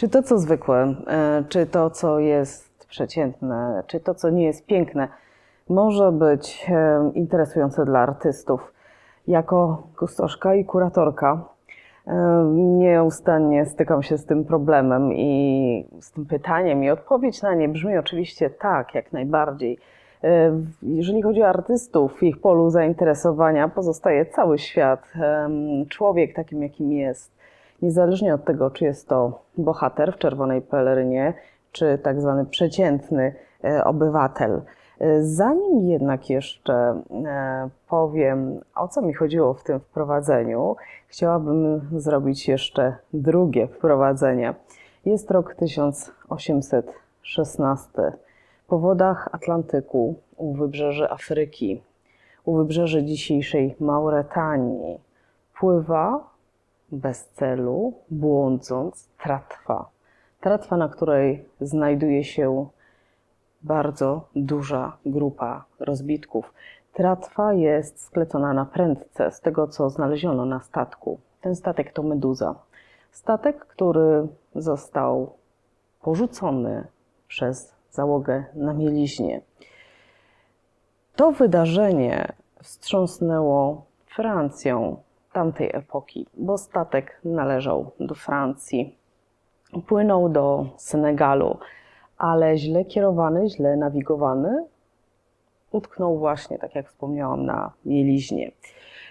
Czy to, co zwykłe, e, czy to, co jest przeciętne, czy to, co nie jest piękne, może być e, interesujące dla artystów? Jako kustoszka i kuratorka e, nieustannie stykam się z tym problemem i z tym pytaniem, i odpowiedź na nie brzmi oczywiście tak, jak najbardziej. Jeżeli chodzi o artystów, w ich polu zainteresowania pozostaje cały świat, człowiek takim, jakim jest niezależnie od tego, czy jest to bohater w czerwonej pelerynie, czy tak zwany przeciętny e, obywatel. E, Zanim jednak jeszcze e, powiem, o co mi chodziło w tym wprowadzeniu, chciałabym zrobić jeszcze drugie wprowadzenie. Jest rok 1816. Po wodach Atlantyku, u wybrzeży Afryki, u wybrzeży dzisiejszej Mauretanii, pływa bez celu, błądząc, tratwa. Tratwa, na której znajduje się bardzo duża grupa rozbitków. Tratwa jest sklecona na prędce z tego, co znaleziono na statku. Ten statek to Meduza. Statek, który został porzucony przez załogę na mieliźnie. To wydarzenie wstrząsnęło Francją tamtej epoki, bo statek należał do Francji. Płynął do Senegalu, ale źle kierowany, źle nawigowany, utknął właśnie, tak jak wspomniałam, na mieliźnie.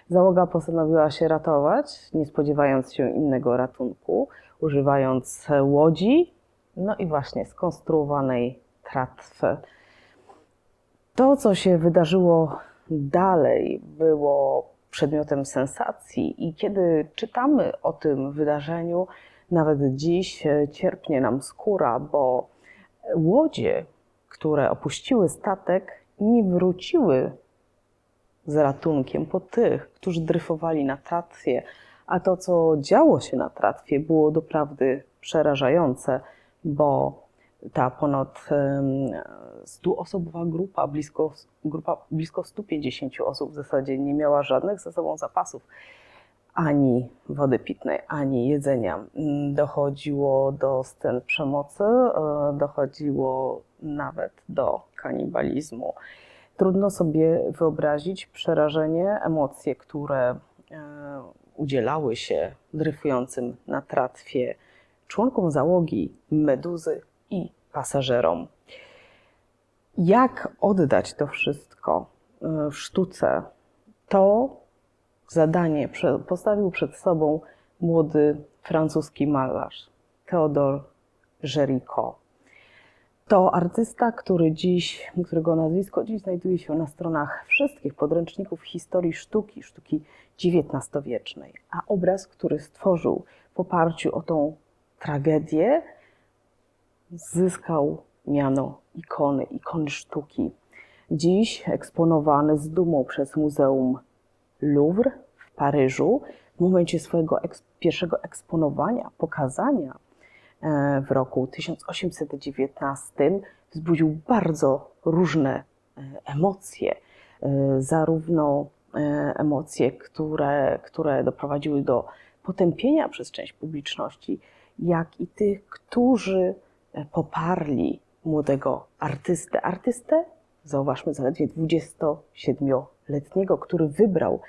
Załoga postanowiła się ratować, nie spodziewając się innego ratunku, używając łodzi, no i właśnie skonstruowanej tratwy. To, co się wydarzyło dalej, było przedmiotem sensacji, i kiedy czytamy o tym wydarzeniu, nawet dziś e, cierpnie nam skóra, bo łodzie, które opuściły statek, nie wróciły z ratunkiem po tych, którzy dryfowali na tratwie, a to, co działo się na tratwie, było doprawdy przerażające, bo ta ponad em, 100-osobowa grupa, blisko, grupa, blisko 150 osób w zasadzie nie miała żadnych ze sobą zapasów ani wody pitnej, ani jedzenia. Mm, Dochodziło do scen przemocy, e, dochodziło nawet do kanibalizmu. Trudno sobie wyobrazić przerażenie, emocje, które e, udzielały się dryfującym na tratwie członkom załogi Meduzy i pasażerom. Jak oddać to wszystko e, w sztuce? To zadanie postawił przed sobą młody francuski malarz Theodore Géricault. To artysta, który dziś, którego nazwisko dziś znajduje się na stronach wszystkich podręczników historii sztuki, sztuki XIX-wiecznej. A obraz, który stworzył w oparciu o tą tragedię, zyskał miano ikony, ikony sztuki. Dziś eksponowany z dumą przez Muzeum Louvre w Paryżu, w momencie swojego eks- pierwszego eksponowania, pokazania e, w roku 1819 wzbudził bardzo różne e, emocje, E, zarówno emocje, które, które doprowadziły do potępienia przez część publiczności, jak i tych, którzy poparli młodego artystę. Artystę, zauważmy, zaledwie 27-letniego, który wybrał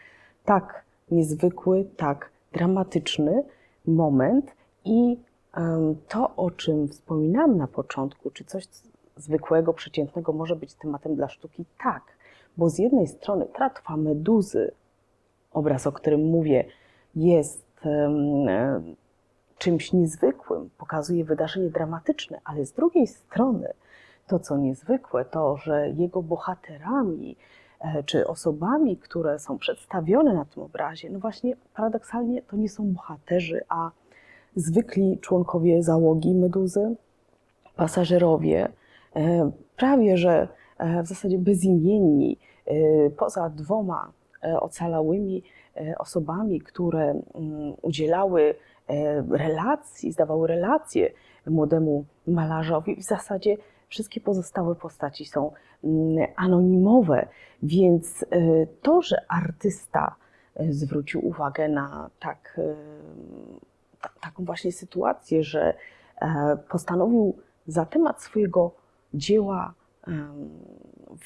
tak niezwykły, tak dramatyczny moment i to, o czym wspominałam na początku, czy coś zwykłego, przeciętnego może być tematem dla sztuki? Tak, bo z jednej strony tratwa meduzy, obraz, o którym mówię, jest e, czymś niezwykłym, pokazuje wydarzenie dramatyczne, ale z drugiej strony to, co niezwykłe, to, że jego bohaterami e, czy osobami, które są przedstawione na tym obrazie, no właśnie paradoksalnie to nie są bohaterzy, a zwykli członkowie załogi Meduzy, pasażerowie, e, prawie że e, w zasadzie bezimienni, poza dwoma ocalałymi osobami, które mm, udzielały e, relacji, zdawały relacje młodemu malarzowi, w zasadzie wszystkie pozostałe postaci są mm, anonimowe, więc e, to, że artysta e, zwrócił uwagę na tak, e, ta- taką właśnie sytuację, że e, postanowił za temat swojego dzieła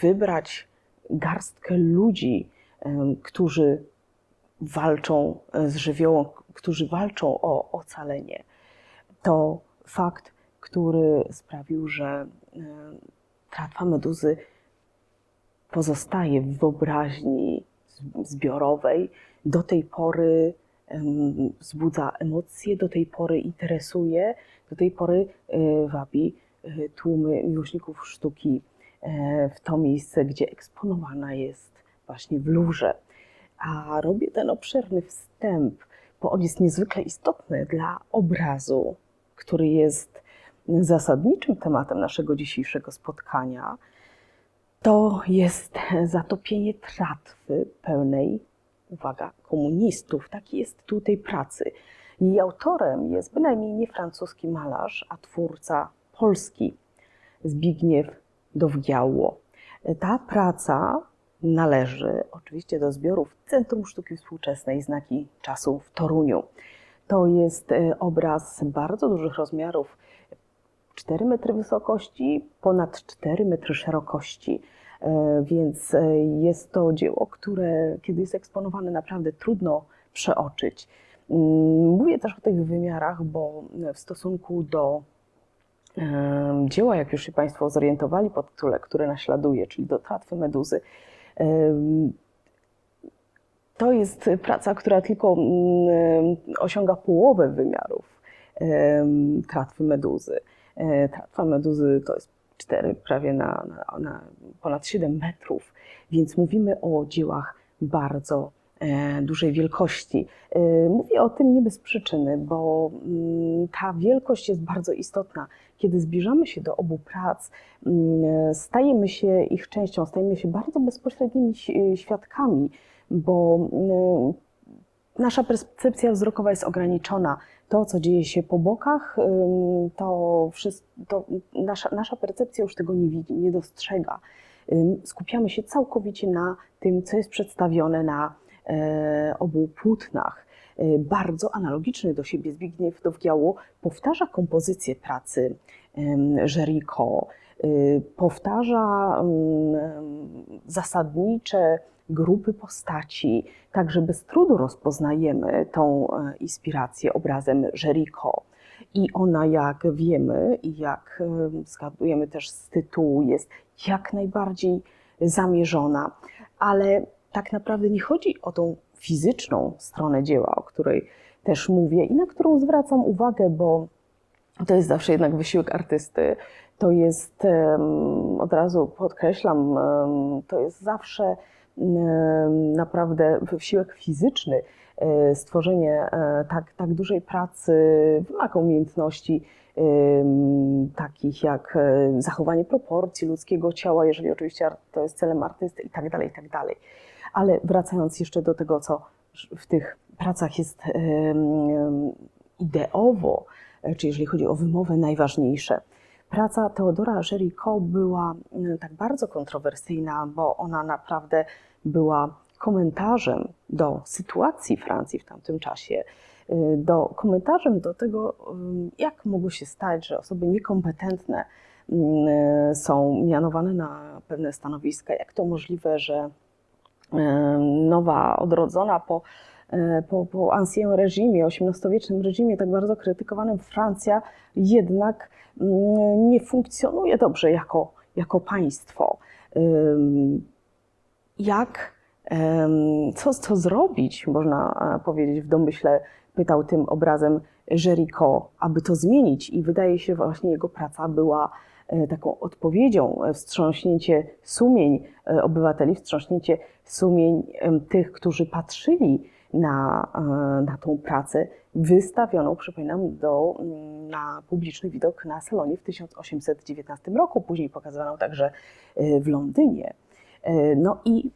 wybrać garstkę ludzi, którzy walczą e, z żywiołem, którzy walczą o ocalenie. To fakt, który sprawił, że e, tratwa meduzy pozostaje w wyobraźni zbiorowej. Do tej pory wzbudza emocje, do tej pory interesuje, do tej pory e, wabi e, tłumy miłośników sztuki e, w to miejsce, gdzie eksponowana jest właśnie w Luwrze. A robię ten obszerny wstęp, bo on jest niezwykle istotny dla obrazu, który jest zasadniczym tematem naszego dzisiejszego spotkania. To jest zatopienie tratwy pełnej, uwaga, komunistów. Taki jest tutaj pracy. Jej autorem jest bynajmniej nie francuski malarz, a twórca polski Zbigniew Dowgiało. Ta praca należy oczywiście do zbiorów Centrum Sztuki Współczesnej Znaki Czasu w Toruniu. To jest e, obraz bardzo dużych rozmiarów, 4 metry wysokości, ponad 4 metry szerokości. E, Więc e, jest to dzieło, które kiedy jest eksponowane naprawdę trudno przeoczyć. Mm, Mówię też o tych wymiarach, bo w stosunku do dzieła, jak już się Państwo zorientowali pod tytule, które naśladuje, czyli do tratwy meduzy, to jest praca, która tylko mm, osiąga połowę wymiarów tratwy meduzy. E, Tratwa meduzy to jest 4, prawie na, na, na ponad 7 metrów, więc mówimy o dziełach bardzo dużej wielkości. E, Mówię o tym nie bez przyczyny, bo mm, ta wielkość jest bardzo istotna. Kiedy zbliżamy się do obu prac, mm, stajemy się ich częścią, stajemy się bardzo bezpośrednimi świadkami, bo mm, nasza percepcja wzrokowa jest ograniczona. To, co dzieje się po bokach, to, wszystko, to nasza, nasza percepcja już tego nie widzi, nie dostrzega. Skupiamy się całkowicie na tym, co jest przedstawione na e, obu płótnach. E, Bardzo analogiczny do siebie Zbigniew Dowgiało powtarza kompozycję pracy Jericho, y, powtarza zasadnicze grupy postaci, tak że bez trudu rozpoznajemy tą e, inspirację obrazem Jericho. I ona, jak wiemy i jak e, zgadujemy też z tytułu, jest jak najbardziej zamierzona, ale tak naprawdę nie chodzi o tą fizyczną stronę dzieła, o której też mówię i na którą zwracam uwagę, bo to jest zawsze jednak wysiłek artysty. To jest, od razu podkreślam, to jest zawsze naprawdę wysiłek fizyczny. E, Stworzenie e, tak, tak dużej pracy wymaga umiejętności takich jak e, zachowanie proporcji ludzkiego ciała, jeżeli oczywiście to jest celem artysty i tak dalej, i tak dalej. Ale wracając jeszcze do tego, co w tych pracach jest ideowo, e, czy jeżeli chodzi o wymowę, najważniejsze. Praca Teodora Jericho była mm, tak bardzo kontrowersyjna, bo ona naprawdę była komentarzem do sytuacji Francji w tamtym czasie, y, do komentarzem do tego, jak mogło się stać, że osoby niekompetentne ym, y, są mianowane na pewne stanowiska, jak to możliwe, że nowa, odrodzona po, e, po, po ancien reżimie, XVIII-wiecznym reżimie, tak bardzo krytykowanym, Francja jednak mm, nie funkcjonuje dobrze jako, jako państwo. Jak, co, co zrobić, można e, powiedzieć w domyśle, pytał tym obrazem Jericho, aby to zmienić i wydaje się, właśnie jego praca była e, taką odpowiedzią, e, wstrząśnięcie sumień e, obywateli, wstrząśnięcie sumień tych, którzy patrzyli na, e, na tą pracę wystawioną, przypominam, do, na publiczny widok na salonie w 1819 roku, później pokazywaną także e, w Londynie. E, No i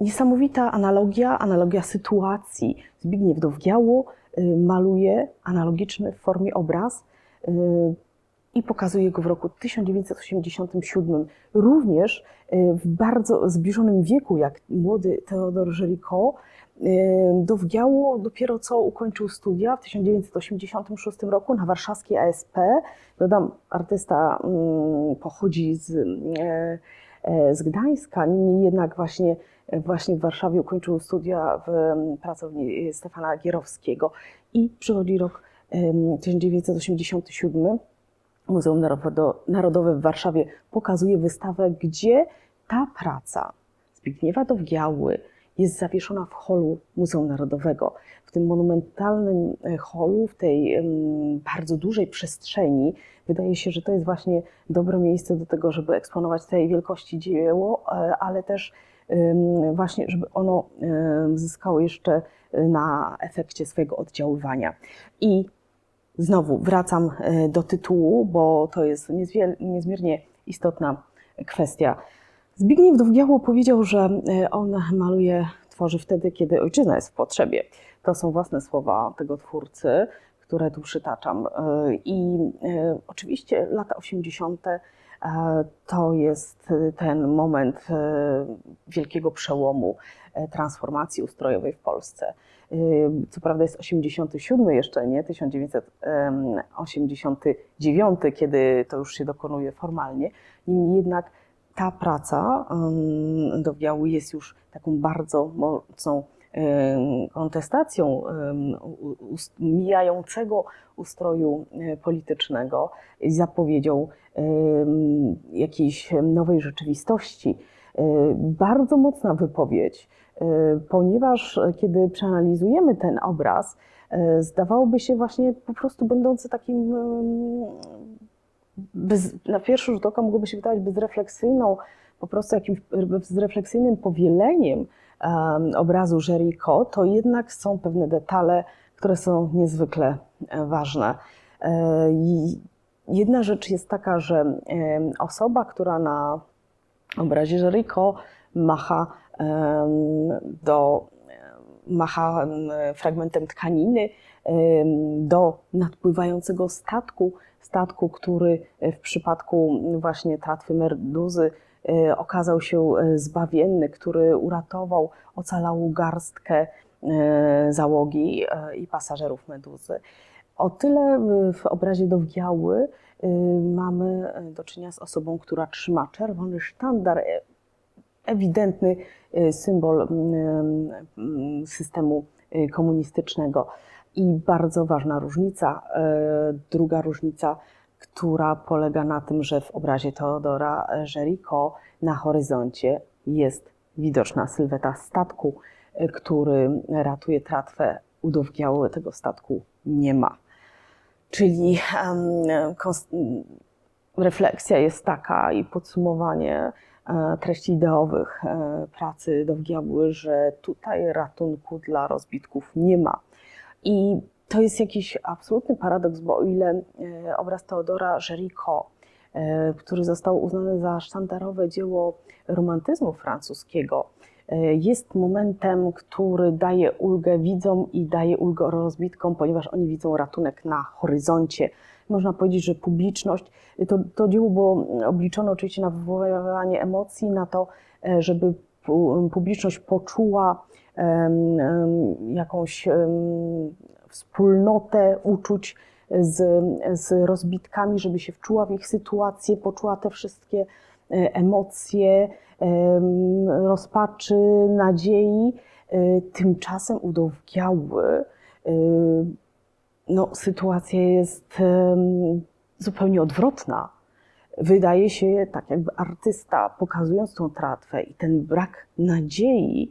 niesamowita analogia, analogia sytuacji. Zbigniew Dowgiało maluje analogiczny w formie obraz, i pokazuje go w roku 1987, również e, w bardzo zbliżonym wieku, jak młody Theodor Géricault, e, do dopiero co ukończył studia w 1986 roku na warszawskiej ASP. Dodam, artysta mm, pochodzi z, e, z Gdańska, niemniej jednak właśnie, właśnie w Warszawie ukończył studia w pracowni Stefana Gierowskiego i przychodzi rok em, 1987. Muzeum Narodo- Narodowe w Warszawie pokazuje wystawę, gdzie ta praca Zbigniewa Dowgiały jest zawieszona w holu Muzeum Narodowego. W tym monumentalnym e, holu, w tej bardzo dużej przestrzeni, wydaje się, że to jest właśnie dobre miejsce do tego, żeby eksponować tej wielkości dzieło, e, ale też właśnie, żeby ono em, zyskało jeszcze e, na efekcie swojego oddziaływania. I Znowu wracam e, do tytułu, bo to jest niezmiernie istotna kwestia. Zbigniew Dowgiało powiedział, że e, on maluje, tworzy wtedy, kiedy ojczyzna jest w potrzebie. To są własne słowa tego twórcy, które tu przytaczam. E, I oczywiście lata 80. e, to jest ten moment e, wielkiego przełomu e, transformacji ustrojowej w Polsce. Y, Co prawda jest 87 jeszcze, nie 1989, kiedy to już się dokonuje formalnie. Niemniej jednak ta praca do Biału jest już taką bardzo mocną kontestacją mijającego ustroju y, politycznego zapowiedzią jakiejś nowej rzeczywistości. Y, Bardzo mocna wypowiedź, y, ponieważ e, kiedy przeanalizujemy ten obraz, zdawałoby się właśnie po prostu będący takim bez, na pierwszy rzut oka mogłoby się wydawać bezrefleksyjną, po prostu jakimś bezrefleksyjnym powieleniem em, obrazu Jericho, to jednak są pewne detale, które są niezwykle e, ważne. E, i Jedna rzecz jest taka, że osoba, która na obrazie Jericho macha do macha em, fragmentem tkaniny do nadpływającego statku, statku, który w przypadku właśnie tratwy Meduzy e, okazał się e, zbawienny, który uratował ocalałą garstkę e, załogi i pasażerów Meduzy. O tyle w- obrazie Dowgiały y, mamy do czynienia z osobą, która trzyma czerwony sztandar, e, ewidentny y, symbol systemu y, komunistycznego. I bardzo ważna różnica, druga różnica, która polega na tym, że w obrazie Teodora Géricault na horyzoncie jest widoczna sylweta statku, który ratuje tratwę. U Dowgiały tego statku nie ma. Czyli kons- refleksja jest taka i podsumowanie e, treści ideowych e, pracy Dowgiały, że tutaj ratunku dla rozbitków nie ma. I to jest jakiś absolutny paradoks, bo o ile e, obraz Teodora Géricault, e, który został uznany za sztandarowe dzieło romantyzmu francuskiego, e, jest momentem, który daje ulgę widzom i daje ulgę rozbitkom, ponieważ oni widzą ratunek na horyzoncie. Można powiedzieć, że publiczność, to, to dzieło było obliczone oczywiście na wywoływanie emocji, na to, żeby pu- publiczność poczuła jakąś wspólnotę uczuć z, z rozbitkami, żeby się wczuła w ich sytuację, poczuła te wszystkie e, emocje em, rozpaczy, nadziei. E, Tymczasem u e, no, sytuacja jest zupełnie odwrotna. Wydaje się, tak jakby artysta, pokazując tą tratwę i ten brak nadziei,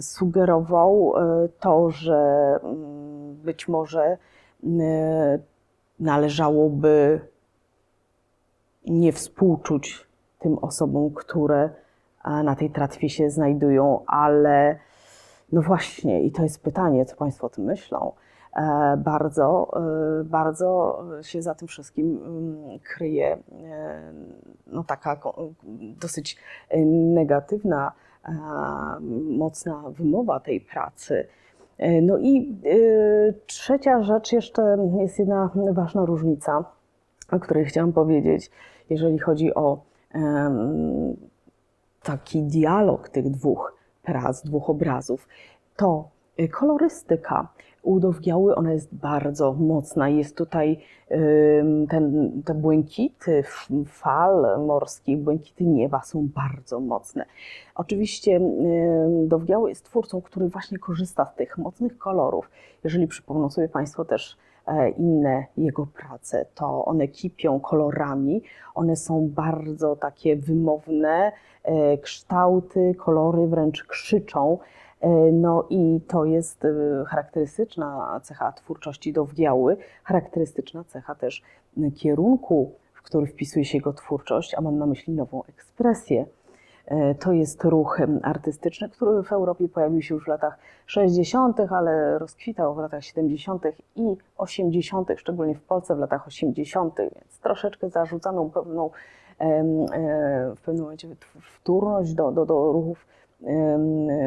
sugerował e, to, że mm, być może e, należałoby nie współczuć tym osobom, które a, na tej tratwie się znajdują, ale no właśnie, i to jest pytanie, co Państwo o tym myślą. E, Bardzo, e, bardzo się za tym wszystkim mm, kryje e, no, taka dosyć e, negatywna, e, mocna wymowa tej pracy. E, No i e, trzecia rzecz, jeszcze jest jedna ważna różnica o której chciałam powiedzieć, jeżeli chodzi o taki dialog tych dwóch prac, dwóch obrazów, to kolorystyka u Dowgiały, ona jest bardzo mocna. Jest tutaj ten, te błękity fal morskich, błękity nieba są bardzo mocne. Oczywiście Dowgiały jest twórcą, który właśnie korzysta z tych mocnych kolorów. Jeżeli przypomną sobie Państwo też e, inne jego prace, to one kipią kolorami, one są bardzo takie wymowne, e, kształty, kolory wręcz krzyczą. E, No i to jest e, charakterystyczna cecha twórczości Dowgiały, charakterystyczna cecha też m, kierunku, w który wpisuje się jego twórczość, a mam na myśli nową ekspresję. E, To jest ruch artystyczny, który w Europie pojawił się już w latach 60., ale rozkwitał w latach 70. i 80., szczególnie w Polsce w latach 80., więc troszeczkę zarzucaną pewną e, w pewnym momencie wtórność do, do, do ruchów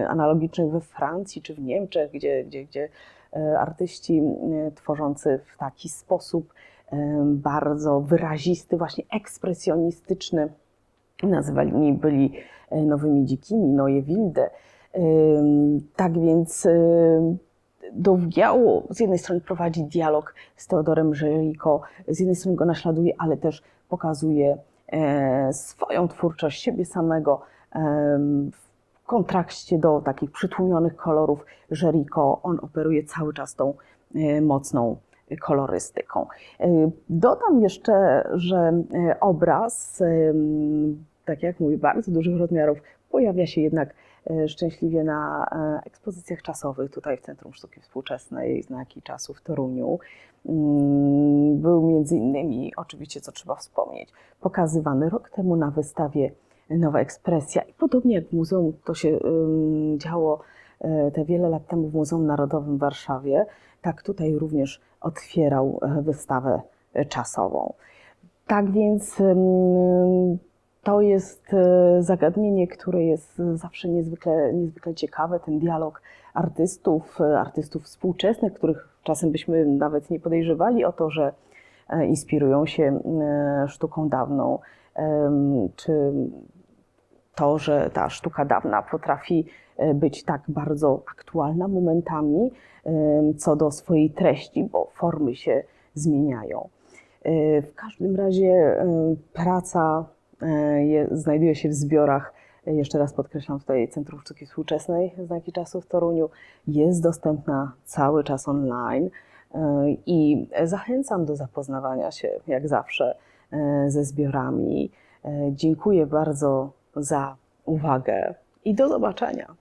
analogicznych we Francji czy w Niemczech, gdzie, gdzie, gdzie e, artyści e, tworzący w taki sposób em, bardzo wyrazisty, właśnie ekspresjonistyczny, nazywani byli e, nowymi dzikimi, Neue Wilde. Tak więc ym, Dowgiało z jednej strony prowadzi dialog z Teodorem Żeriko, z jednej strony go naśladuje, ale też pokazuje e, swoją twórczość, siebie samego w kontraście do takich przytłumionych kolorów Żeriko. On operuje cały czas tą e, mocną kolorystyką. E, Dodam jeszcze, że e, obraz, tak jak mówię, bardzo dużych rozmiarów, pojawia się jednak szczęśliwie na ekspozycjach czasowych tutaj w Centrum Sztuki Współczesnej Znaki Czasu w Toruniu. Mm, Był między innymi, oczywiście co trzeba wspomnieć, pokazywany rok temu na wystawie Nowa Ekspresja i podobnie jak w muzeum to się działo e, te wiele lat temu w Muzeum Narodowym w Warszawie, tak tutaj również otwierał e, wystawę e, czasową. Tak więc to jest zagadnienie, które jest zawsze niezwykle, niezwykle ciekawe, ten dialog artystów, artystów współczesnych, których czasem byśmy nawet nie podejrzewali o to, że inspirują się sztuką dawną, czy to, że ta sztuka dawna potrafi e, być tak bardzo aktualna momentami co do swojej treści, bo formy się zmieniają. E, W każdym razie praca e, je, znajduje się w zbiorach, jeszcze raz podkreślam tutaj Centrum Sztuki Współczesnej Znaki Czasu w Toruniu, jest dostępna cały czas online i zachęcam do zapoznawania się jak zawsze ze zbiorami. Dziękuję bardzo za uwagę i do zobaczenia.